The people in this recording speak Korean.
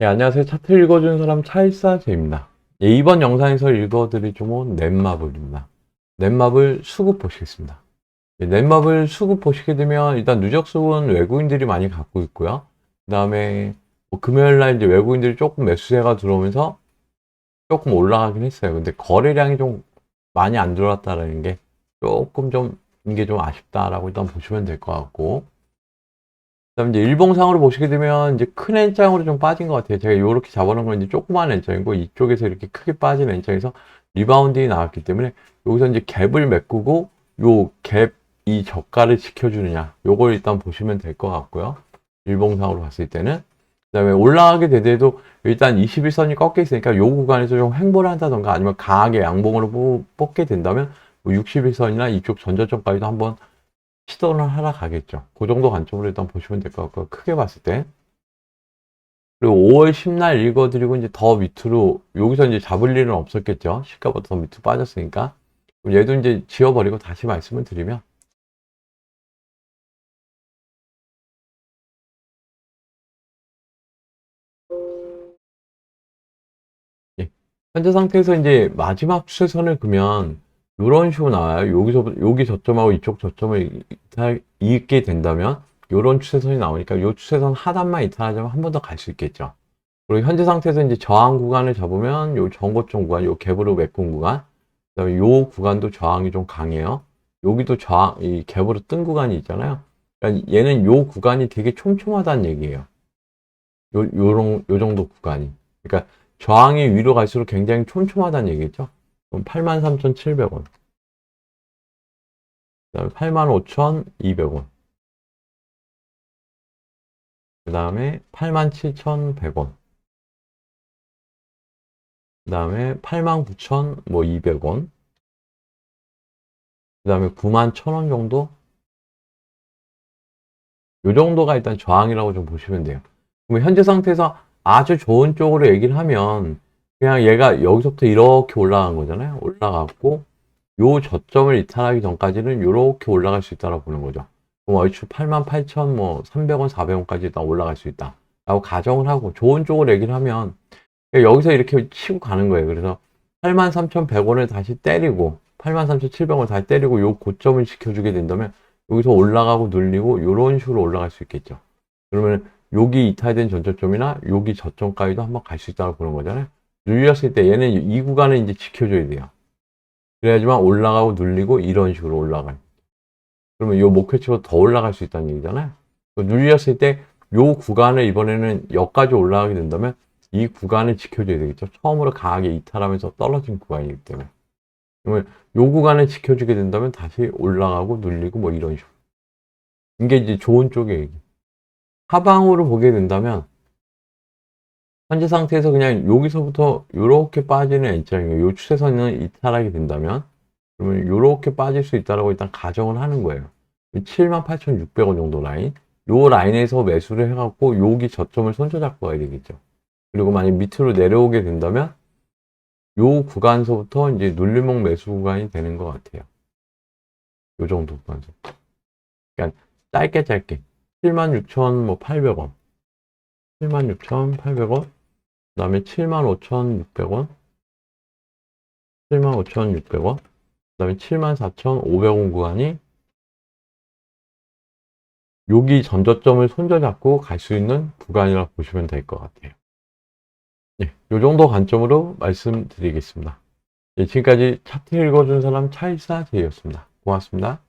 네, 안녕하세요. 차트 읽어주는 사람 차일사제입니다. 예, 이번 영상에서 읽어드릴 종목은 넷마블입니다. 넷마블 수급 보시겠습니다. 예, 넷마블 수급 보시게 되면 일단 누적 수급은 외국인들이 많이 갖고 있고요. 그 다음에 뭐 금요일 날 이제 외국인들이 조금 매수세가 들어오면서 조금 올라가긴 했어요. 근데 거래량이 좀 많이 안 들어왔다라는 게 조금 좀 이게 좀 아쉽다라고 일단 보시면 될 것 같고 그 다음 이제 일봉상으로 보시게 되면 이제 큰 N장으로 좀 빠진 것 같아요. 제가 이렇게 잡아놓은 건 이제 조그만 N장이고 이쪽에서 이렇게 크게 빠진 N장에서 리바운딩이 나왔기 때문에 여기서 이제 갭을 메꾸고 요 갭 이 저가를 지켜주느냐 요걸 일단 보시면 될 것 같고요. 일봉상으로 봤을 때는 그 다음에 올라가게 되더라도 일단 21선이 꺾여 있으니까 요 구간에서 좀 횡보를 한다던가 아니면 강하게 양봉으로 뽑- 뽑게 된다면 61선이나 이쪽 전저점까지도 한번 시도는 하러 가겠죠. 그 정도 관점으로 일단 보시면 될 것 같고 크게 봤을 때 그리고 5월 10날 읽어드리고 이제 더 밑으로 여기서 이제 잡을 일은 없었겠죠. 시가보다 더 밑으로 빠졌으니까 얘도 이제 지워버리고 다시 말씀을 드리면 예, 현재 상태에서 이제 마지막 추세선을 그면 이런 식으로 나와요. 여기서 여기 저점하고 이쪽 저점을 이탈, 잇게 된다면 이런 추세선이 나오니까 이 추세선 하단만 이탈하자면 한 번 더 갈 수 있겠죠. 그리고 현재 상태에서 이제 저항 구간을 잡으면 요 전고점 구간, 요 갭으로 메꾼 구간, 그다음에 요 구간도 저항이 좀 강해요. 여기도 저항, 이 갭으로 뜬 구간이 있잖아요. 그러니까 얘는 요 구간이 되게 촘촘하다는 얘기예요. 요, 요런, 요 정도 구간이. 그러니까 저항이 위로 갈수록 굉장히 촘촘하다는 얘기죠. 그럼 83,700원. 그 다음에 85,200원. 그 다음에 87,100원. 그 다음에 89,200원. 그 다음에 91,000원 정도? 요 정도가 일단 저항이라고 좀 보시면 돼요. 그럼 현재 상태에서 아주 좋은 쪽으로 얘기를 하면 그냥 얘가 여기서부터 이렇게 올라간 거잖아요. 올라갔고 요 저점을 이탈하기 전까지는 이렇게 올라갈 수 있다고 보는 거죠. 그럼 얼추 88,000 뭐 300원, 400원까지 다 올라갈 수 있다. 라고 가정을 하고 좋은 쪽으로 얘기를 하면 여기서 이렇게 치고 가는 거예요. 그래서 83,100원을 다시 때리고 83,700원을 다시 때리고 요 고점을 지켜주게 된다면 여기서 올라가고 눌리고 요런 식으로 올라갈 수 있겠죠. 그러면 여기 이탈된 전저점이나 여기 저점까지도 한번 갈 수 있다고 보는 거잖아요. 눌렸을 때 얘는 이 구간을 이제 지켜줘야 돼요. 그래야지만 올라가고 눌리고 이런 식으로 올라가요. 그러면 이 목표치보다 더 올라갈 수 있다는 얘기잖아요. 그 눌렸을 때이 구간을 이번에는 여기까지 올라가게 된다면 이 구간을 지켜줘야 되겠죠. 처음으로 강하게 이탈하면서 떨어진 구간이기 때문에. 그러면 이 구간을 지켜주게 된다면 다시 올라가고 눌리고 뭐 이런 식으로. 이게 이제 좋은 쪽의 얘기. 하방으로 보게 된다면 현재 상태에서 그냥 여기서부터 이렇게 빠지는 N장이에요. 이 추세선을 이탈하게 된다면 그러면 이렇게 빠질 수 있다라고 일단 가정을 하는 거예요. 78,600원 정도 라인. 요 라인에서 매수를 해갖고 여기 저점을 손잡고 가야 되겠죠. 그리고 만약 밑으로 내려오게 된다면 요 구간서부터 이제 눌림목 매수 구간이 되는 것 같아요. 요 정도 구간서. 그러니까 짧게 짧게 76,800원, 76,800원, 그 다음에 75,600원, 75,600원, 그 다음에 74,500원 구간이 여기 전저점을 손잡고 갈 수 있는 구간이라고 보시면 될 것 같아요. 네, 요 정도 관점으로 말씀드리겠습니다. 네, 지금까지 차트 읽어준 사람 차일사 제이였습니다. 고맙습니다.